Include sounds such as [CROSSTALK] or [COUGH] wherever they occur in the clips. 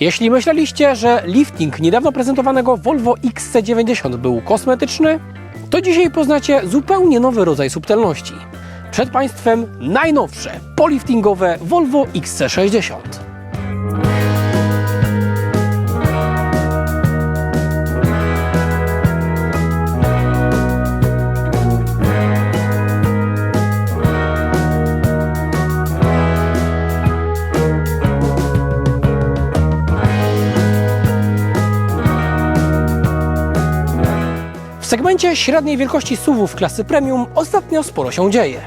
Jeśli myśleliście, że lifting niedawno prezentowanego Volvo XC90 był kosmetyczny, to dzisiaj poznacie zupełnie nowy rodzaj subtelności. Przed Państwem najnowsze poliftingowe Volvo XC60. W segmencie średniej wielkości SUVów klasy premium ostatnio sporo się dzieje.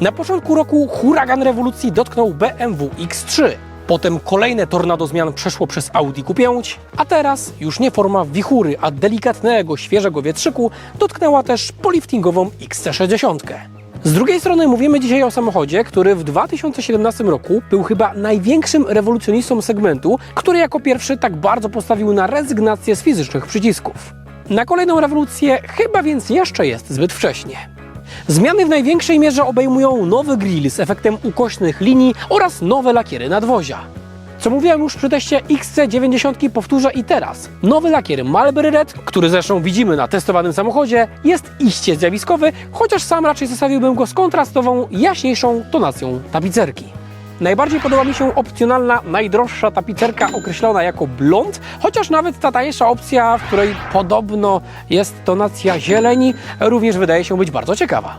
Na początku roku huragan rewolucji dotknął BMW X3. Potem kolejne tornado zmian przeszło przez Audi Q5, a teraz już nie forma wichury, a delikatnego, świeżego wietrzyku dotknęła też poliftingową XC60. Z drugiej strony mówimy dzisiaj o samochodzie, który w 2017 roku był chyba największym rewolucjonistą segmentu, który jako pierwszy tak bardzo postawił na rezygnację z fizycznych przycisków. Na kolejną rewolucję chyba więc jeszcze jest zbyt wcześnie. Zmiany w największej mierze obejmują nowy grill z efektem ukośnych linii oraz nowe lakiery nadwozia. Co mówiłem już przy teście XC90 powtórzę i teraz. Nowy lakier Marlboro Red, który zresztą widzimy na testowanym samochodzie, jest iście zjawiskowy, chociaż sam raczej zestawiłbym go z kontrastową, jaśniejszą tonacją tapicerki. Najbardziej podoba mi się opcjonalna, najdroższa tapicerka określona jako blond, chociaż nawet ta tańsza opcja, w której podobno jest tonacja zieleni, również wydaje się być bardzo ciekawa.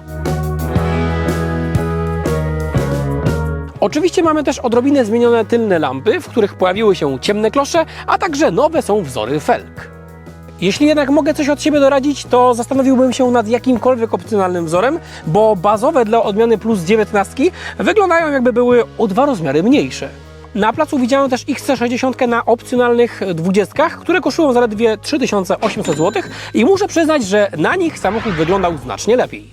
Oczywiście mamy też odrobinę zmienione tylne lampy, w których pojawiły się ciemne klosze, a także nowe są wzory felg. Jeśli jednak mogę coś od siebie doradzić, to zastanowiłbym się nad jakimkolwiek opcjonalnym wzorem, bo bazowe dla odmiany plus 19 wyglądają jakby były o dwa rozmiary mniejsze. Na placu widziałem też XC60 na opcjonalnych 20, które kosztują zaledwie 3800 zł i muszę przyznać, że na nich samochód wyglądał znacznie lepiej.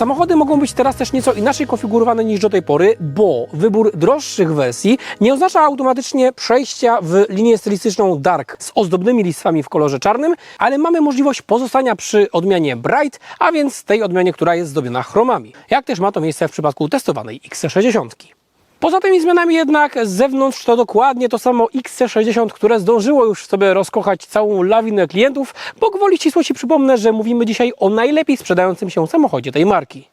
Samochody mogą być teraz też nieco inaczej konfigurowane niż do tej pory, bo wybór droższych wersji nie oznacza automatycznie przejścia w linię stylistyczną Dark z ozdobnymi listwami w kolorze czarnym, ale mamy możliwość pozostania przy odmianie Bright, a więc tej odmianie, która jest zdobiona chromami. Jak też ma to miejsce w przypadku testowanej XC60. Poza tymi zmianami jednak z zewnątrz to dokładnie to samo XC60, które zdążyło już sobie rozkochać całą lawinę klientów, bo gwoli ścisłości przypomnę, że mówimy dzisiaj o najlepiej sprzedającym się samochodzie tej marki.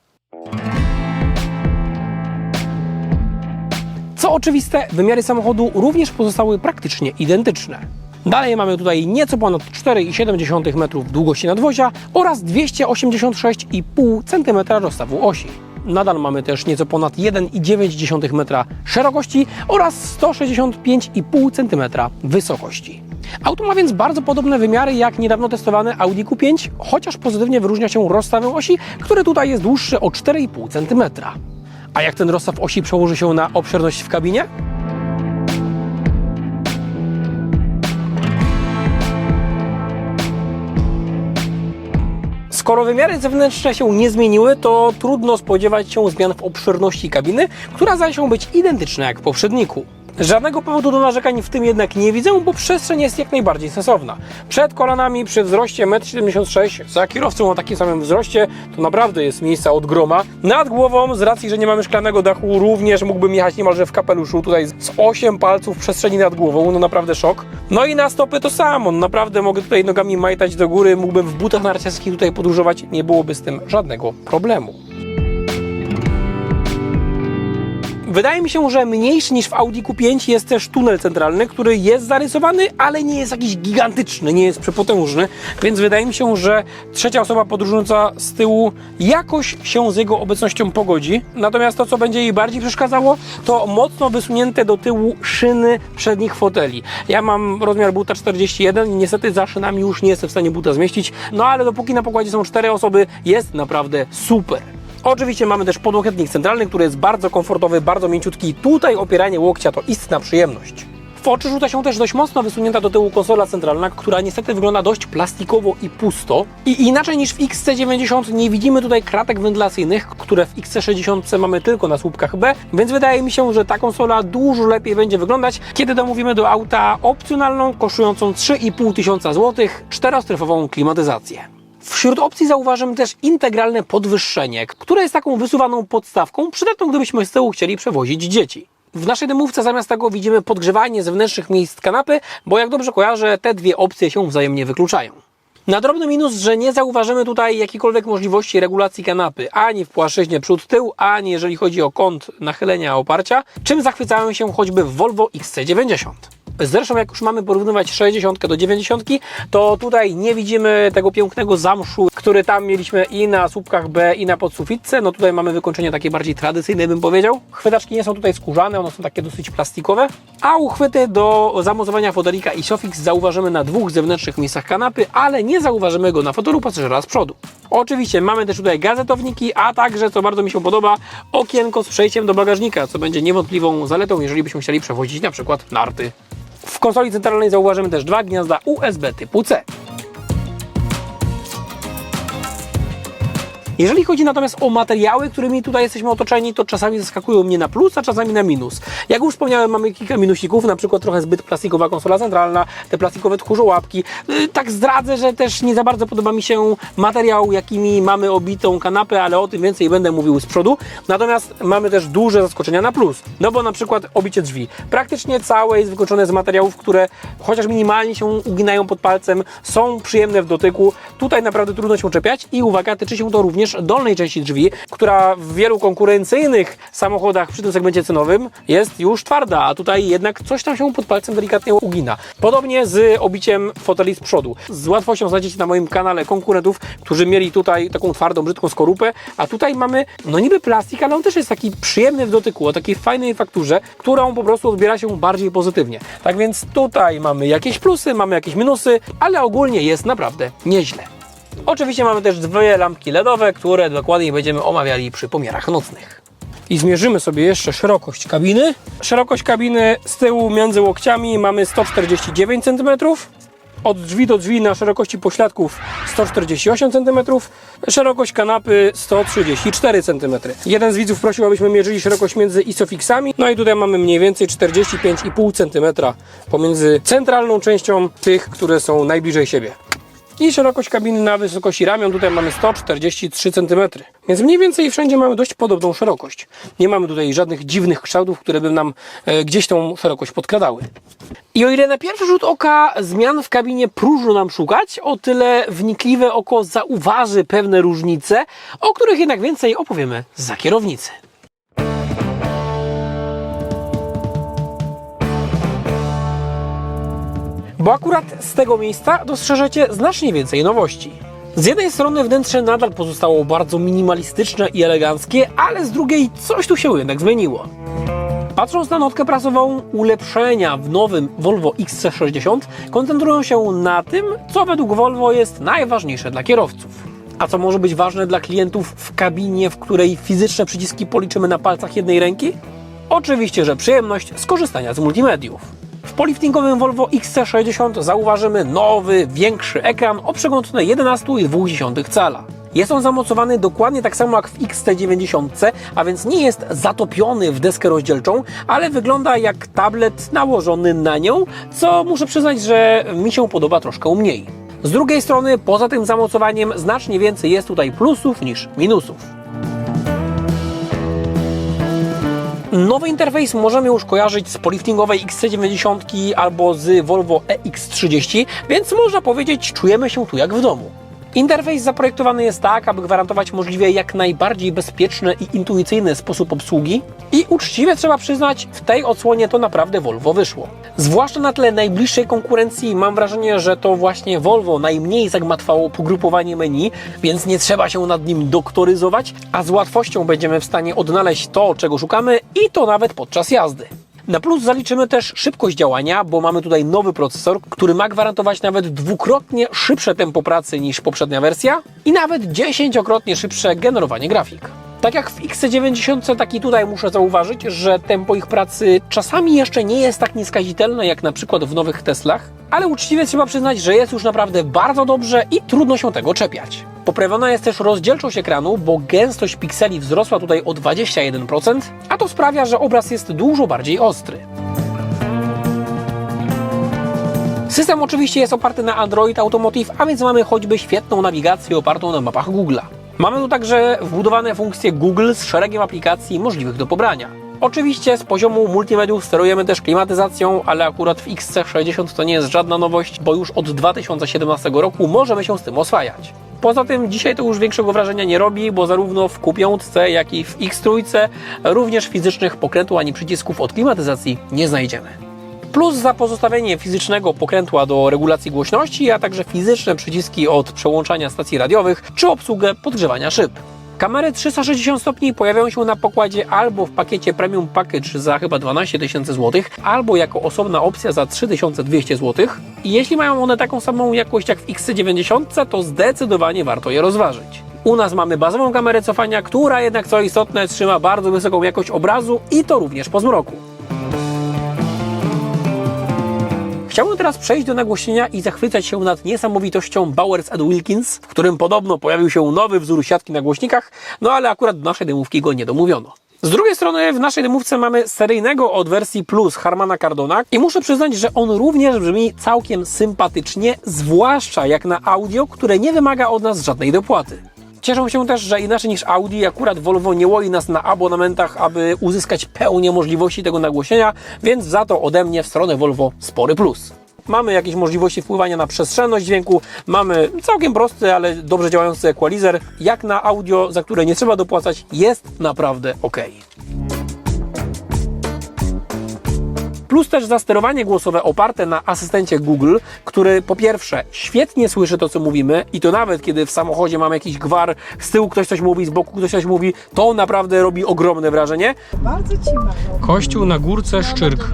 Co oczywiste, wymiary samochodu również pozostały praktycznie identyczne. Dalej mamy tutaj nieco ponad 4,7 metrów długości nadwozia oraz 286,5 cm rozstawu osi. Nadal mamy też nieco ponad 1,9 metra szerokości oraz 165,5 cm wysokości. Auto ma więc bardzo podobne wymiary jak niedawno testowane Audi Q5, chociaż pozytywnie wyróżnia się rozstawem osi, który tutaj jest dłuższy o 4,5 cm. A jak ten rozstaw osi przełoży się na obszerność w kabinie? Skoro wymiary zewnętrzne się nie zmieniły, to trudno spodziewać się zmian w obszerności kabiny, która zdaje się być identyczna jak w poprzedniku. Żadnego powodu do narzekań w tym jednak nie widzę, bo przestrzeń jest jak najbardziej sensowna. Przed kolanami przy wzroście 1,76 m, za kierowcą o takim samym wzroście, to naprawdę jest miejsca od groma. Nad głową, z racji, że nie mamy szklanego dachu, również mógłbym jechać niemalże w kapeluszu, tutaj z 8 palców przestrzeni nad głową, no naprawdę szok. No i na stopy to samo, naprawdę mogę tutaj nogami majtać do góry, mógłbym w butach narciarskich tutaj podróżować, nie byłoby z tym żadnego problemu. Wydaje mi się, że mniejszy niż w Audi Q5 jest też tunel centralny, który jest zarysowany, ale nie jest jakiś gigantyczny, nie jest przepotężny, więc wydaje mi się, że trzecia osoba podróżująca z tyłu jakoś się z jego obecnością pogodzi. Natomiast to, co będzie jej bardziej przeszkadzało, to mocno wysunięte do tyłu szyny przednich foteli. Ja mam rozmiar buta 41 i niestety za szynami już nie jestem w stanie buta zmieścić, no ale dopóki na pokładzie są cztery osoby, jest naprawdę super. Oczywiście mamy też podłokietnik centralny, który jest bardzo komfortowy, bardzo mięciutki. Tutaj opieranie łokcia to istna przyjemność. W oczy rzuca się też dość mocno wysunięta do tyłu konsola centralna, która niestety wygląda dość plastikowo i pusto. I inaczej niż w XC90 nie widzimy tutaj kratek wentylacyjnych, które w XC60 mamy tylko na słupkach B, więc wydaje mi się, że ta konsola dużo lepiej będzie wyglądać, kiedy domówimy do auta opcjonalną, kosztującą 3,5 tysiąca złotych, czterostrefową klimatyzację. Wśród opcji zauważymy też integralne podwyższenie, które jest taką wysuwaną podstawką, przydatną gdybyśmy z tyłu chcieli przewozić dzieci. W naszej demówce zamiast tego widzimy podgrzewanie zewnętrznych miejsc kanapy, bo jak dobrze kojarzę, te dwie opcje się wzajemnie wykluczają. Na drobny minus, że nie zauważymy tutaj jakiejkolwiek możliwości regulacji kanapy, ani w płaszczyźnie przód-tył, ani jeżeli chodzi o kąt nachylenia oparcia, czym zachwycają się choćby w Volvo XC90. Zresztą jak już mamy porównywać 60 do 90, to tutaj nie widzimy tego pięknego zamszu, który tam mieliśmy i na słupkach B, i na podsufitce. No tutaj mamy wykończenie takie bardziej tradycyjne, bym powiedział. Chwytaczki nie są tutaj skórzane, one są takie dosyć plastikowe. A uchwyty do zamocowania fotelika i Sofix zauważymy na dwóch zewnętrznych miejscach kanapy, ale nie zauważymy go na fotelu pasażera z przodu. Oczywiście mamy też tutaj gazetowniki, a także, co bardzo mi się podoba, okienko z przejściem do bagażnika, co będzie niewątpliwą zaletą, jeżeli byśmy chcieli przewozić na przykład narty. W konsoli centralnej zauważymy też dwa gniazda USB typu C. Jeżeli chodzi natomiast o materiały, którymi tutaj jesteśmy otoczeni, to czasami zaskakują mnie na plus, a czasami na minus. Jak już wspomniałem, mamy kilka minusików, na przykład trochę zbyt plastikowa konsola centralna, te plastikowe tchórzołapki. Yy, Tak zdradzę, że też nie za bardzo podoba mi się materiał, jakimi mamy obitą kanapę, ale o tym więcej będę mówił z przodu. Natomiast mamy też duże zaskoczenia na plus. No bo na przykład obicie drzwi. Praktycznie całe jest wykończone z materiałów, które chociaż minimalnie się uginają pod palcem, są przyjemne w dotyku. Tutaj naprawdę trudno się czepiać i uwaga, tyczy się to również dolnej części drzwi, która w wielu konkurencyjnych samochodach przy tym segmencie cenowym jest już twarda, a tutaj jednak coś tam się pod palcem delikatnie ugina. Podobnie z obiciem foteli z przodu. Z łatwością znajdziecie na moim kanale konkurentów, którzy mieli tutaj taką twardą, brzydką skorupę, a tutaj mamy, no niby plastik, ale on też jest taki przyjemny w dotyku, o takiej fajnej fakturze, którą po prostu odbiera się bardziej pozytywnie. Tak więc tutaj mamy jakieś plusy, mamy jakieś minusy, ale ogólnie jest naprawdę nieźle. Oczywiście mamy też dwie lampki LEDowe, które dokładniej będziemy omawiali przy pomiarach nocnych. I zmierzymy sobie jeszcze szerokość kabiny. Szerokość kabiny z tyłu między łokciami mamy 149 cm. Od drzwi do drzwi na szerokości pośladków 148 cm, szerokość kanapy 134 cm. Jeden z widzów prosił, abyśmy mierzyli szerokość między isofixami, no i tutaj mamy mniej więcej 45,5 cm pomiędzy centralną częścią tych, które są najbliżej siebie. I szerokość kabiny na wysokości ramion tutaj mamy 143 cm. Więc mniej więcej wszędzie mamy dość podobną szerokość. Nie mamy tutaj żadnych dziwnych kształtów, które by nam e, gdzieś tą szerokość podkradały. I o ile na pierwszy rzut oka zmian w kabinie próżno nam szukać, o tyle wnikliwe oko zauważy pewne różnice, o których jednak więcej opowiemy za kierownicy. Bo akurat z tego miejsca dostrzeżecie znacznie więcej nowości. Z jednej strony wnętrze nadal pozostało bardzo minimalistyczne i eleganckie, ale z drugiej coś tu się jednak zmieniło. Patrząc na notkę prasową, ulepszenia w nowym Volvo XC60 koncentrują się na tym, co według Volvo jest najważniejsze dla kierowców. A co może być ważne dla klientów w kabinie, w której fizyczne przyciski policzymy na palcach jednej ręki? Oczywiście, że przyjemność skorzystania z multimediów. W poliftingowym Volvo XC60 zauważymy nowy, większy ekran o przekątnej 11,2 cala. Jest on zamocowany dokładnie tak samo jak w XC90, a więc nie jest zatopiony w deskę rozdzielczą, ale wygląda jak tablet nałożony na nią, co muszę przyznać, że mi się podoba troszkę mniej. Z drugiej strony, poza tym zamocowaniem, znacznie więcej jest tutaj plusów niż minusów. Nowy interfejs możemy już kojarzyć z poliftingowej XC90 albo z Volvo EX30, więc można powiedzieć, czujemy się tu jak w domu. Interfejs zaprojektowany jest tak, aby gwarantować możliwie jak najbardziej bezpieczny i intuicyjny sposób obsługi i uczciwie trzeba przyznać, w tej odsłonie to naprawdę Volvo wyszło. Zwłaszcza na tle najbliższej konkurencji mam wrażenie, że to właśnie Volvo najmniej zagmatwało pogrupowanie menu, więc nie trzeba się nad nim doktoryzować, a z łatwością będziemy w stanie odnaleźć to, czego szukamy i to nawet podczas jazdy. Na plus zaliczymy też szybkość działania, bo mamy tutaj nowy procesor, który ma gwarantować nawet dwukrotnie szybsze tempo pracy niż poprzednia wersja i nawet dziesięciokrotnie szybsze generowanie grafik. Tak jak w XC90, tak i tutaj muszę zauważyć, że tempo ich pracy czasami jeszcze nie jest tak nieskazitelne jak na przykład w nowych Teslach, ale uczciwie trzeba przyznać, że jest już naprawdę bardzo dobrze i trudno się tego czepiać. Poprawiona jest też rozdzielczość ekranu, bo gęstość pikseli wzrosła tutaj o 21%, a to sprawia, że obraz jest dużo bardziej ostry. System oczywiście jest oparty na Android Automotive, a więc mamy choćby świetną nawigację opartą na mapach Google'a. Mamy tu także wbudowane funkcje Google z szeregiem aplikacji możliwych do pobrania. Oczywiście z poziomu multimediów sterujemy też klimatyzacją, ale akurat w XC60 to nie jest żadna nowość, bo już od 2017 roku możemy się z tym oswajać. Poza tym dzisiaj to już większego wrażenia nie robi, bo zarówno w Q5, jak i w X3 również fizycznych pokrętł ani przycisków od klimatyzacji nie znajdziemy. Plus za pozostawienie fizycznego pokrętła do regulacji głośności, a także fizyczne przyciski od przełączania stacji radiowych czy obsługę podgrzewania szyb. Kamery 360 stopni pojawiają się na pokładzie albo w pakiecie Premium Package za chyba 12 tysięcy złotych, albo jako osobna opcja za 3200 złotych. I jeśli mają one taką samą jakość jak w XC90, to zdecydowanie warto je rozważyć. U nas mamy bazową kamerę cofania, która jednak co istotne trzyma bardzo wysoką jakość obrazu i to również po zmroku. Chciałbym teraz przejść do nagłośnienia i zachwycać się nad niesamowitością Bowers Wilkins, w którym podobno pojawił się nowy wzór siatki na głośnikach, no ale akurat do naszej dymówki go nie domówiono. Z drugiej strony w naszej dymówce mamy seryjnego od wersji Plus Harmana Cardona i muszę przyznać, że on również brzmi całkiem sympatycznie, zwłaszcza jak na audio, które nie wymaga od nas żadnej dopłaty. Cieszę się też, że inaczej niż Audi, akurat Volvo nie łoi nas na abonamentach, aby uzyskać pełnię możliwości tego nagłośnienia, więc za to ode mnie w stronę Volvo spory plus. Mamy jakieś możliwości wpływania na przestrzenność dźwięku, mamy całkiem prosty, ale dobrze działający equalizer. Jak na audio, za które nie trzeba dopłacać, jest naprawdę ok. Plus też zasterowanie głosowe oparte na asystencie Google, który po pierwsze świetnie słyszy to, co mówimy i to nawet kiedy w samochodzie mamy jakiś gwar, z tyłu ktoś coś mówi, z boku ktoś coś mówi, to naprawdę robi ogromne wrażenie. Bardzo ci. Kościół na górce Szczyrk.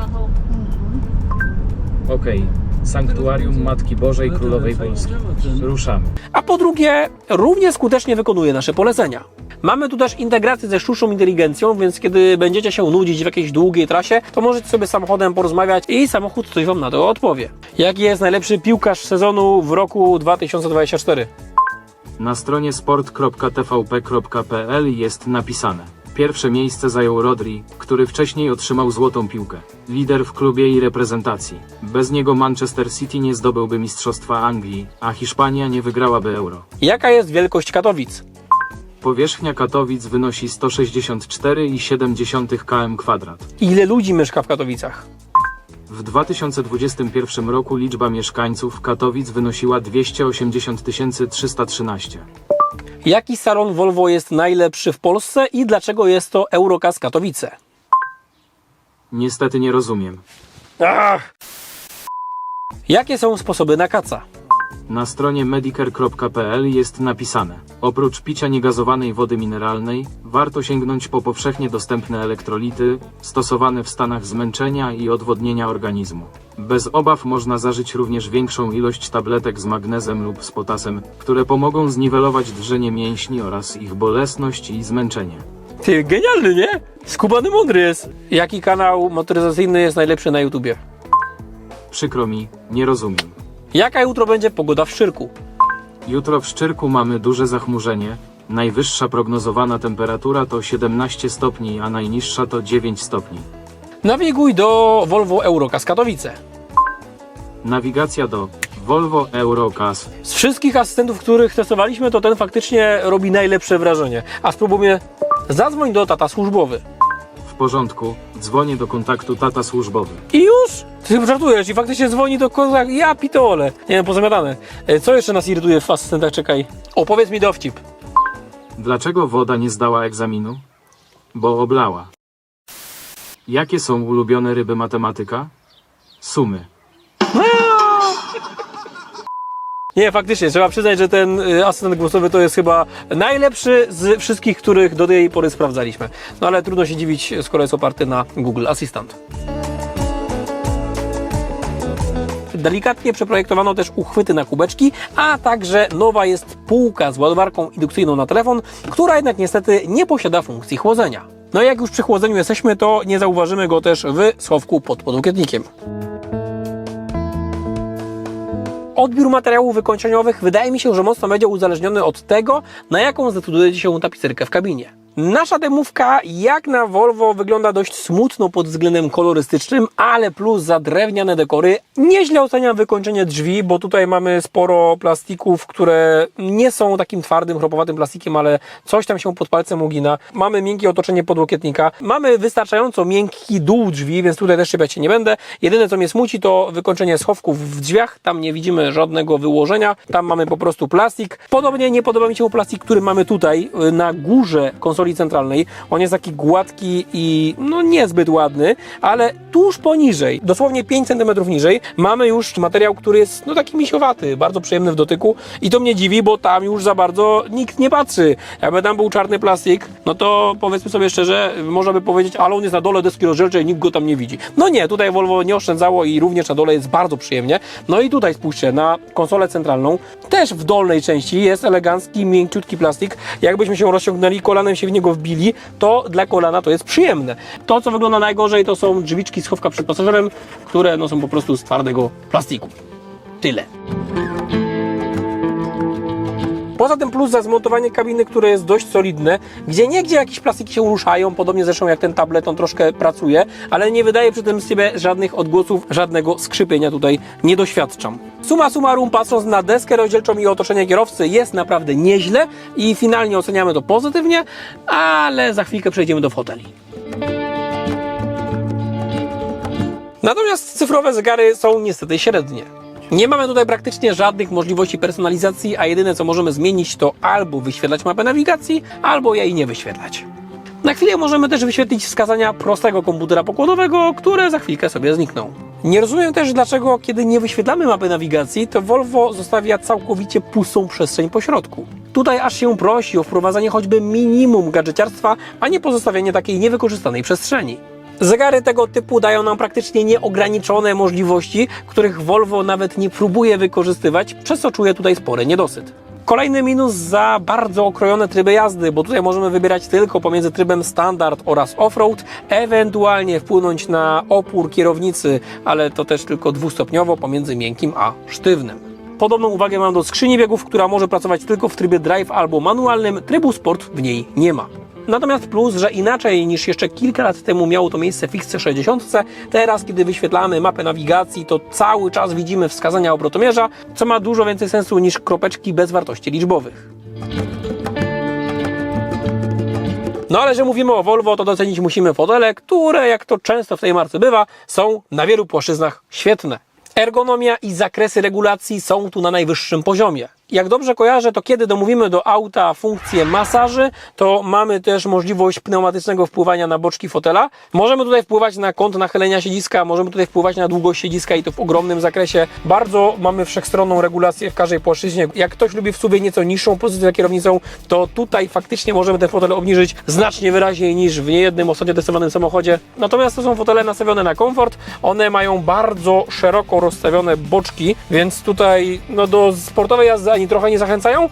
Okej. Sanktuarium Matki Bożej Królowej Polski. Ruszamy. A po drugie, równie skutecznie wykonuje nasze polecenia. Mamy tu też integrację ze sztuczną inteligencją, więc kiedy będziecie się nudzić w jakiejś długiej trasie, to możecie sobie samochodem porozmawiać i samochód coś Wam na to odpowie. Jaki jest najlepszy piłkarz sezonu w roku 2024? Na stronie sport.tvp.pl jest napisane. Pierwsze miejsce zajął Rodri, który wcześniej otrzymał złotą piłkę. Lider w klubie i reprezentacji. Bez niego Manchester City nie zdobyłby Mistrzostwa Anglii, a Hiszpania nie wygrałaby Euro. Jaka jest wielkość Katowic? Powierzchnia Katowic wynosi 164,7 km2. Ile ludzi mieszka w Katowicach? W 2021 roku liczba mieszkańców Katowic wynosiła 280 313. Jaki salon Volvo jest najlepszy w Polsce i dlaczego jest to Eurocas Katowice? Niestety nie rozumiem. Ach! Jakie są sposoby na kaca? Na stronie medicare.pl jest napisane: Oprócz picia niegazowanej wody mineralnej, warto sięgnąć po powszechnie dostępne elektrolity, stosowane w stanach zmęczenia i odwodnienia organizmu. Bez obaw można zażyć również większą ilość tabletek z magnezem lub z potasem, które pomogą zniwelować drżenie mięśni oraz ich bolesność i zmęczenie. Ty, genialny, nie? Skubany mądry jest. Jaki kanał motoryzacyjny jest najlepszy na YouTubie? Przykro mi, nie rozumiem. Jaka jutro będzie pogoda w Szczyrku? Jutro w Szczyrku mamy duże zachmurzenie. Najwyższa prognozowana temperatura to 17 stopni, a najniższa to 9 stopni. Nawiguj do Volvo Eurocas Katowice. Nawigacja do Volvo Eurocas. Z wszystkich asystentów, których testowaliśmy, to ten faktycznie robi najlepsze wrażenie. A spróbujmy. Zadzwoń do tata służbowy. W porządku, dzwonię do kontaktu tata służbowy. I już? Ty żartujesz i faktycznie dzwoni do kogoś. Ja pitole. Nie wiem, pozamiatane. E, Co jeszcze nas irytuje w asystentach? Czekaj. Opowiedz mi dowcip. Dlaczego woda nie zdała egzaminu? Bo oblała. Jakie są ulubione ryby matematyka? Sumy. [LAUGHS] Nie, faktycznie, trzeba przyznać, że ten y, asystent głosowy to jest chyba najlepszy z wszystkich, których do tej pory sprawdzaliśmy. No ale trudno się dziwić, skoro jest oparty na Google Assistant. Delikatnie przeprojektowano też uchwyty na kubeczki, a także nowa jest półka z ładowarką indukcyjną na telefon, która jednak niestety nie posiada funkcji chłodzenia. No i jak już przy chłodzeniu jesteśmy, to nie zauważymy go też w schowku pod podłokietnikiem. Odbiór materiałów wykończeniowych wydaje mi się, że mocno będzie uzależniony od tego, na jaką zdecydujecie się tapicerkę w kabinie. Nasza demówka, jak na Volvo, wygląda dość smutno pod względem kolorystycznym, ale plus za drewniane dekory. Nieźle oceniam wykończenie drzwi, bo tutaj mamy sporo plastików, które nie są takim twardym, chropowatym plastikiem, ale coś tam się pod palcem ugina. Mamy miękkie otoczenie podłokietnika. Mamy wystarczająco miękki dół drzwi, więc tutaj też szybiać się nie będę. Jedyne, co mnie smuci, to wykończenie schowków w drzwiach. Tam nie widzimy żadnego wyłożenia. Tam mamy po prostu plastik. Podobnie nie podoba mi się plastik, który mamy tutaj y, na górze konsoli centralnej. On jest taki gładki i no niezbyt ładny, ale tuż poniżej, dosłownie 5 cm niżej, mamy już materiał, który jest no taki misiowaty, bardzo przyjemny w dotyku i to mnie dziwi, bo tam już za bardzo nikt nie patrzy. Jakby tam był czarny plastik, no to powiedzmy sobie szczerze, można by powiedzieć, ale on jest na dole deski rozdzielczej, nikt go tam nie widzi. No nie, tutaj Volvo nie oszczędzało i również na dole jest bardzo przyjemnie. No i tutaj spójrzcie na konsolę centralną, też w dolnej części jest elegancki, mięciutki plastik. Jakbyśmy się rozciągnęli, kolanem się w niego wbili, to dla kolana to jest przyjemne. To, co wygląda najgorzej, to są drzwiczki schowka przed pasażerem, które no, są po prostu z twardego plastiku. Tyle. Poza tym plus za zmontowanie kabiny, które jest dość solidne, gdzie niegdzie jakieś plastiki się ruszają, podobnie zresztą jak ten tablet, on troszkę pracuje, ale nie wydaje przy tym z siebie żadnych odgłosów, żadnego skrzypienia tutaj nie doświadczam. Suma summarum, patrząc na deskę rozdzielczą i otoczenie kierowcy, jest naprawdę nieźle i finalnie oceniamy to pozytywnie, ale za chwilkę przejdziemy do foteli. Natomiast cyfrowe zegary są niestety średnie. Nie mamy tutaj praktycznie żadnych możliwości personalizacji, a jedyne co możemy zmienić to albo wyświetlać mapę nawigacji, albo jej nie wyświetlać. Na chwilę możemy też wyświetlić wskazania prostego komputera pokładowego, które za chwilkę sobie znikną. Nie rozumiem też dlaczego, kiedy nie wyświetlamy mapy nawigacji, to Volvo zostawia całkowicie pustą przestrzeń po środku. Tutaj aż się prosi o wprowadzenie choćby minimum gadżeciarstwa, a nie pozostawianie takiej niewykorzystanej przestrzeni. Zegary tego typu dają nam praktycznie nieograniczone możliwości, których Volvo nawet nie próbuje wykorzystywać, przez co czuję tutaj spory niedosyt. Kolejny minus za bardzo okrojone tryby jazdy, bo tutaj możemy wybierać tylko pomiędzy trybem standard oraz offroad, ewentualnie wpłynąć na opór kierownicy, ale to też tylko dwustopniowo pomiędzy miękkim a sztywnym. Podobną uwagę mam do skrzyni biegów, która może pracować tylko w trybie drive albo manualnym, trybu sport w niej nie ma. Natomiast plus, że inaczej niż jeszcze kilka lat temu miało to miejsce w X60, teraz kiedy wyświetlamy mapę nawigacji, to cały czas widzimy wskazania obrotomierza, co ma dużo więcej sensu niż kropeczki bez wartości liczbowych. No ale że mówimy o Volvo, to docenić musimy fotele, które, jak to często w tej marce bywa, są na wielu płaszczyznach świetne. Ergonomia i zakresy regulacji są tu na najwyższym poziomie. Jak dobrze kojarzę, to kiedy domówimy do auta funkcję masaży, to mamy też możliwość pneumatycznego wpływania na boczki fotela. Możemy tutaj wpływać na kąt nachylenia siedziska, możemy tutaj wpływać na długość siedziska i to w ogromnym zakresie. Bardzo mamy wszechstronną regulację w każdej płaszczyźnie. Jak ktoś lubi w sobie nieco niższą pozycję za kierownicą, to tutaj faktycznie możemy ten fotel obniżyć znacznie wyraźniej niż w niejednym ostatnio testowanym samochodzie. Natomiast to są fotele nastawione na komfort. One mają bardzo szeroko rozstawione boczki, więc tutaj no, do sportowej jazdy ani trochę nie zachęcają.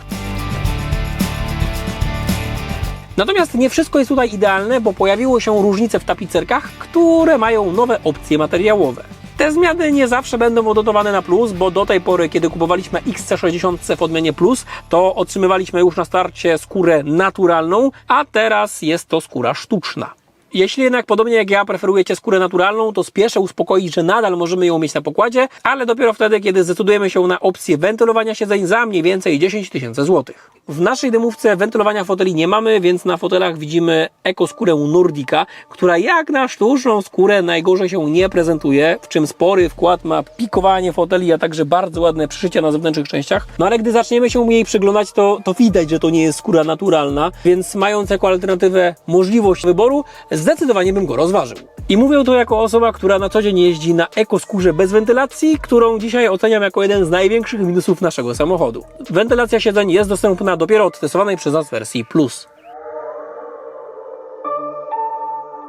Natomiast nie wszystko jest tutaj idealne, bo pojawiły się różnice w tapicerkach, które mają nowe opcje materiałowe. Te zmiany nie zawsze będą odnotowane na plus, bo do tej pory, kiedy kupowaliśmy XC60 w odmianie plus, to otrzymywaliśmy już na starcie skórę naturalną, a teraz jest to skóra sztuczna. Jeśli jednak podobnie jak ja preferujecie skórę naturalną, to spieszę uspokoić, że nadal możemy ją mieć na pokładzie, ale dopiero wtedy, kiedy zdecydujemy się na opcję wentylowania siedzeń za mniej więcej 10 tysięcy złotych. W naszej demówce wentylowania foteli nie mamy, więc na fotelach widzimy ekoskórę Nordica, która jak na sztuczną skórę najgorzej się nie prezentuje, w czym spory wkład ma pikowanie foteli, a także bardzo ładne przyszycia na zewnętrznych częściach. No ale gdy zaczniemy się jej przyglądać, to, to widać, że to nie jest skóra naturalna, więc mając jako alternatywę możliwość wyboru, zdecydowanie bym go rozważył. I mówię to jako osoba, która na co dzień jeździ na ekoskórze bez wentylacji, którą dzisiaj oceniam jako jeden z największych minusów naszego samochodu. Wentylacja siedzeń jest dostępna dopiero od testowanej przez nas wersji Plus.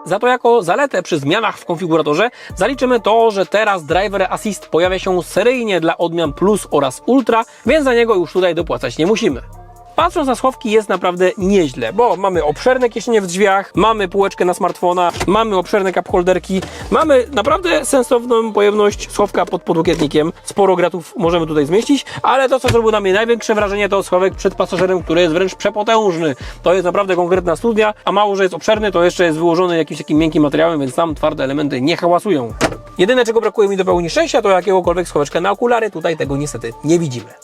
Za to jako zaletę przy zmianach w konfiguratorze zaliczymy to, że teraz Driver Assist pojawia się seryjnie dla odmian Plus oraz Ultra, więc za niego już tutaj dopłacać nie musimy. Patrząc na schowki jest naprawdę nieźle, bo mamy obszerne kieszenie w drzwiach, mamy półeczkę na smartfona, mamy obszerne cup holderki, mamy naprawdę sensowną pojemność schowka pod podłokietnikiem. Sporo gratów możemy tutaj zmieścić, ale to co zrobiło na mnie największe wrażenie to schowek przed pasażerem, który jest wręcz przepotężny. To jest naprawdę konkretna studnia, a mało, że jest obszerny, to jeszcze jest wyłożony jakimś takim miękkim materiałem, więc tam twarde elementy nie hałasują. Jedyne czego brakuje mi do pełni szczęścia to jakiegokolwiek schoweczka na okulary, tutaj tego niestety nie widzimy.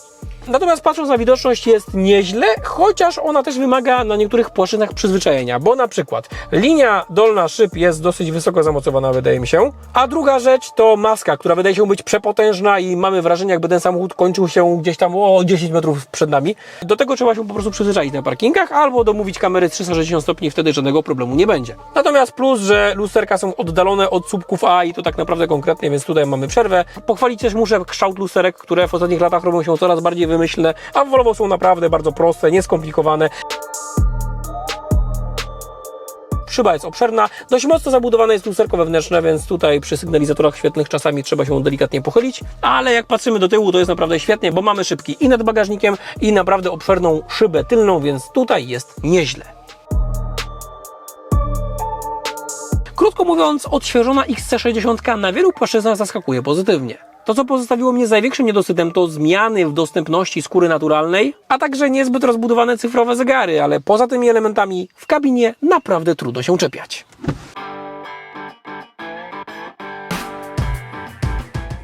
Natomiast patrząc na widoczność jest nieźle, chociaż ona też wymaga na niektórych płaszczyznach przyzwyczajenia, bo na przykład linia dolna szyb jest dosyć wysoko zamocowana, wydaje mi się, a druga rzecz to maska, która wydaje się być przepotężna i mamy wrażenie, jakby ten samochód kończył się gdzieś tam o 10 metrów przed nami. Do tego trzeba się po prostu przyzwyczaić na parkingach albo domówić kamery 360 stopni, wtedy żadnego problemu nie będzie. Natomiast plus, że lusterka są oddalone od słupków A i to tak naprawdę konkretnie, więc tutaj mamy przerwę. Pochwalić też muszę kształt lusterek, które w ostatnich latach robią się coraz bardziej wymyślne, a w Volvo są naprawdę bardzo proste, nieskomplikowane. Szyba jest obszerna, dość mocno zabudowane jest lusterko wewnętrzne, więc tutaj przy sygnalizatorach świetnych czasami trzeba się delikatnie pochylić, ale jak patrzymy do tyłu, to jest naprawdę świetnie, bo mamy szybki i nad bagażnikiem, i naprawdę obszerną szybę tylną, więc tutaj jest nieźle. Krótko mówiąc, odświeżona XC60 na wielu płaszczyznach zaskakuje pozytywnie. To, co pozostawiło mnie z największym niedosytem, to zmiany w dostępności skóry naturalnej, a także niezbyt rozbudowane cyfrowe zegary, ale poza tymi elementami w kabinie naprawdę trudno się czepiać.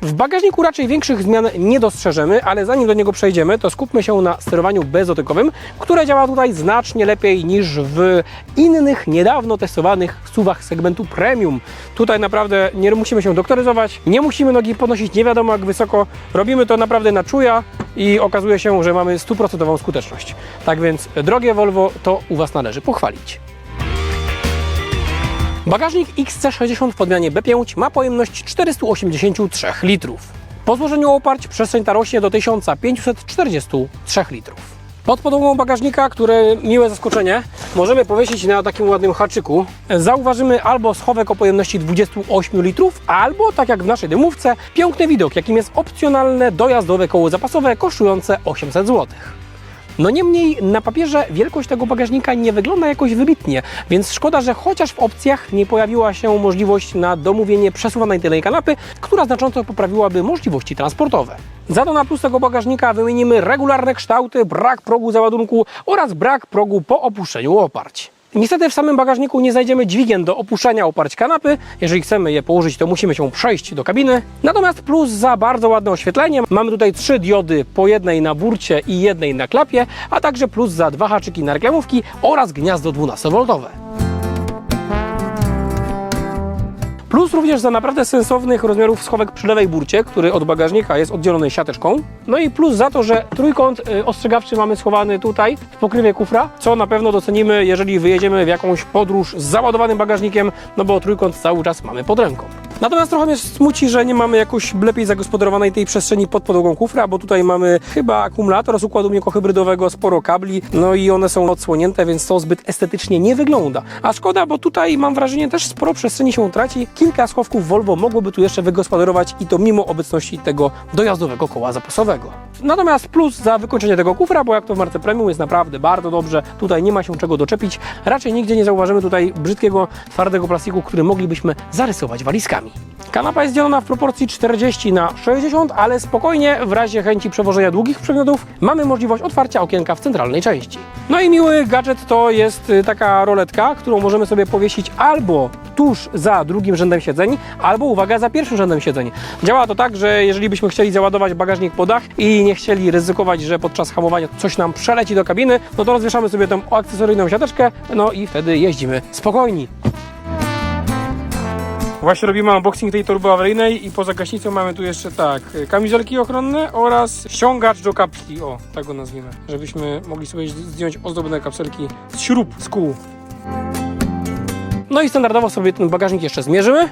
W bagażniku raczej większych zmian nie dostrzeżemy, ale zanim do niego przejdziemy, to skupmy się na sterowaniu bezdotykowym, które działa tutaj znacznie lepiej niż w innych, niedawno testowanych suwach segmentu premium. Tutaj naprawdę nie musimy się doktoryzować, nie musimy nogi podnosić nie wiadomo jak wysoko. Robimy to naprawdę na czuja i okazuje się, że mamy stuprocentową skuteczność. Tak więc, drogie Volvo, to u Was należy pochwalić. Bagażnik XC60 w podmianie B5 ma pojemność 483 litrów. Po złożeniu oparć przestrzeń ta rośnie do 1543 litrów. Pod podłogą bagażnika, które miłe zaskoczenie, możemy powiesić na takim ładnym haczyku. Zauważymy albo schowek o pojemności 28 litrów, albo, tak jak w naszej dymówce, piękny widok, jakim jest opcjonalne dojazdowe koło zapasowe kosztujące 800 zł. No niemniej na papierze wielkość tego bagażnika nie wygląda jakoś wybitnie, więc szkoda, że chociaż w opcjach nie pojawiła się możliwość na domówienie przesuwanej tylnej kanapy, która znacząco poprawiłaby możliwości transportowe. Za to na plus tego bagażnika wymienimy regularne kształty, brak progu załadunku oraz brak progu po opuszczeniu oparć. Niestety w samym bagażniku nie znajdziemy dźwigien do opuszczania oparć kanapy. Jeżeli chcemy je położyć, to musimy się przejść do kabiny. Natomiast plus za bardzo ładne oświetlenie. Mamy tutaj trzy diody, po jednej na burcie i jednej na klapie, a także plus za dwa haczyki na reklamówki oraz gniazdo 12V. Plus również za naprawdę sensownych rozmiarów schowek przy lewej burcie, który od bagażnika jest oddzielony siateczką. No i plus za to, że trójkąt y, ostrzegawczy mamy schowany tutaj w pokrywie kufra, co na pewno docenimy, jeżeli wyjedziemy w jakąś podróż z załadowanym bagażnikiem, no bo trójkąt cały czas mamy pod ręką. Natomiast trochę mnie smuci, że nie mamy jakoś lepiej zagospodarowanej tej przestrzeni pod podłogą kufra, bo tutaj mamy chyba akumulator z układu miekohybrydowego, sporo kabli, no i one są odsłonięte, więc to zbyt estetycznie nie wygląda. A szkoda, bo tutaj mam wrażenie też sporo przestrzeni się traci. Kilka schowków Volvo mogłoby tu jeszcze wygospodarować i to mimo obecności tego dojazdowego koła zapasowego. Natomiast plus za wykończenie tego kufra, bo jak to w marce premium jest naprawdę bardzo dobrze, tutaj nie ma się czego doczepić. Raczej nigdzie nie zauważymy tutaj brzydkiego, twardego plastiku, który moglibyśmy zarysować walizkami. Kanapa jest dzielona w proporcji 40 na 60, ale spokojnie, w razie chęci przewożenia długich przedmiotów, mamy możliwość otwarcia okienka w centralnej części. No i miły gadżet to jest y, taka roletka, którą możemy sobie powiesić albo tuż za drugim rzędem siedzeń, albo uwaga, za pierwszym rzędem siedzeń. Działa to tak, że jeżeli byśmy chcieli załadować bagażnik po dach i nie chcieli ryzykować, że podczas hamowania coś nam przeleci do kabiny, no to rozwieszamy sobie tą akcesoryjną siateczkę, no i wtedy jeździmy spokojni. Właśnie robimy unboxing tej torby awaryjnej i poza gaśnicą mamy tu jeszcze tak, kamizelki ochronne oraz ściągacz do kapsli, o, tak go nazwijmy, żebyśmy mogli sobie zdjąć ozdobne kapselki z śrub, z kół. No i standardowo sobie ten bagażnik jeszcze zmierzymy.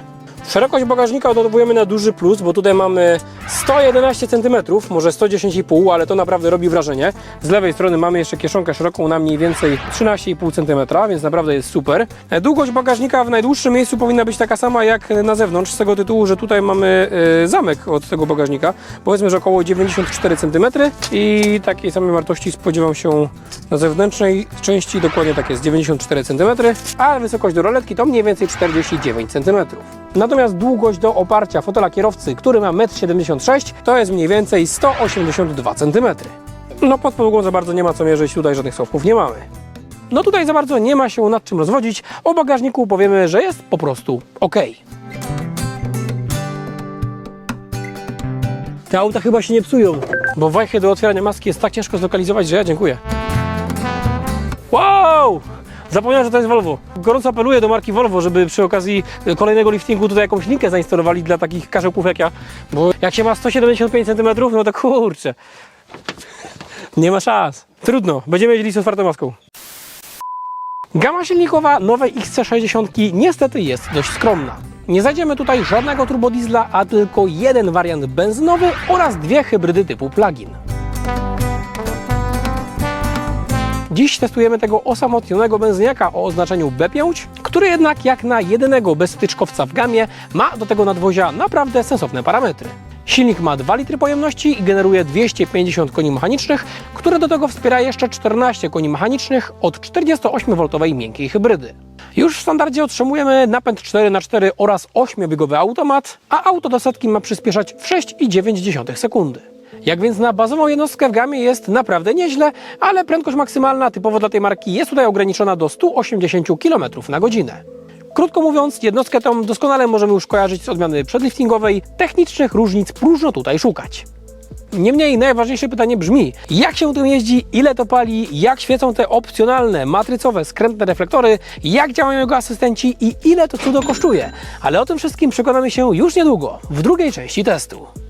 Szerokość bagażnika odnotowujemy na duży plus, bo tutaj mamy 111 cm, może 110,5, ale to naprawdę robi wrażenie. Z lewej strony mamy jeszcze kieszonkę szeroką na mniej więcej 13,5 cm, więc naprawdę jest super. E, Długość bagażnika w najdłuższym miejscu powinna być taka sama jak na zewnątrz, z tego tytułu, że tutaj mamy e, zamek od tego bagażnika. Powiedzmy, że około 94 cm i takiej samej wartości spodziewam się na zewnętrznej części, dokładnie tak jest, 94 cm, a wysokość do roletki to mniej więcej 49 cm. Natomiast długość do oparcia fotela kierowcy, który ma 1,76 m, to jest mniej więcej 182 cm. No pod podłogą za bardzo nie ma co mierzyć, tutaj żadnych schowków nie mamy. No tutaj za bardzo nie ma się nad czym rozwodzić, o bagażniku powiemy, że jest po prostu ok. Te auta chyba się nie psują, bo wajchę do otwierania maski jest tak ciężko zlokalizować, że ja dziękuję. Wow! Zapomniałem, że to jest Volvo. Gorąco apeluję do marki Volvo, żeby przy okazji kolejnego liftingu tutaj jakąś linkę zainstalowali dla takich karzełków jak ja. Bo jak się ma 175 cm, no to kurczę. Nie ma szans. Trudno, będziemy jeździli z otwartą maską. Gama silnikowa nowej XC60 niestety jest dość skromna. Nie znajdziemy tutaj żadnego turbodiesla, a tylko jeden wariant benzynowy oraz dwie hybrydy typu plug-in. Dziś testujemy tego osamotnionego benzyniaka o oznaczeniu B5, który jednak jak na jedynego bezstyczkowca w gamie ma do tego nadwozia naprawdę sensowne parametry. Silnik ma 2 litry pojemności i generuje 250 koni mechanicznych, które do tego wspiera jeszcze 14 koni mechanicznych od 48V miękkiej hybrydy. Już w standardzie otrzymujemy napęd 4x4 oraz 8-biegowy automat, a auto do setki ma przyspieszać w 6,9 sekundy. Jak więc na bazową jednostkę w gamie jest naprawdę nieźle, ale prędkość maksymalna typowo dla tej marki jest tutaj ograniczona do 180 km na godzinę. Krótko mówiąc, jednostkę tą doskonale możemy już kojarzyć z odmiany przedliftingowej, technicznych różnic próżno tutaj szukać. Niemniej najważniejsze pytanie brzmi, jak się tym jeździ, ile to pali, jak świecą te opcjonalne, matrycowe, skrętne reflektory, jak działają jego asystenci i ile to cudo kosztuje. Ale o tym wszystkim przekonamy się już niedługo, w drugiej części testu.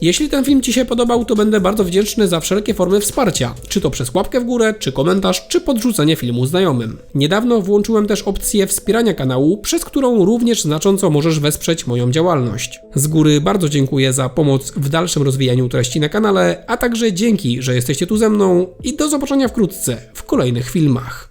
Jeśli ten film Ci się podobał, to będę bardzo wdzięczny za wszelkie formy wsparcia, czy to przez łapkę w górę, czy komentarz, czy podrzucenie filmu znajomym. Niedawno włączyłem też opcję wspierania kanału, przez którą również znacząco możesz wesprzeć moją działalność. Z góry bardzo dziękuję za pomoc w dalszym rozwijaniu treści na kanale, a także dzięki, że jesteście tu ze mną i do zobaczenia wkrótce w kolejnych filmach.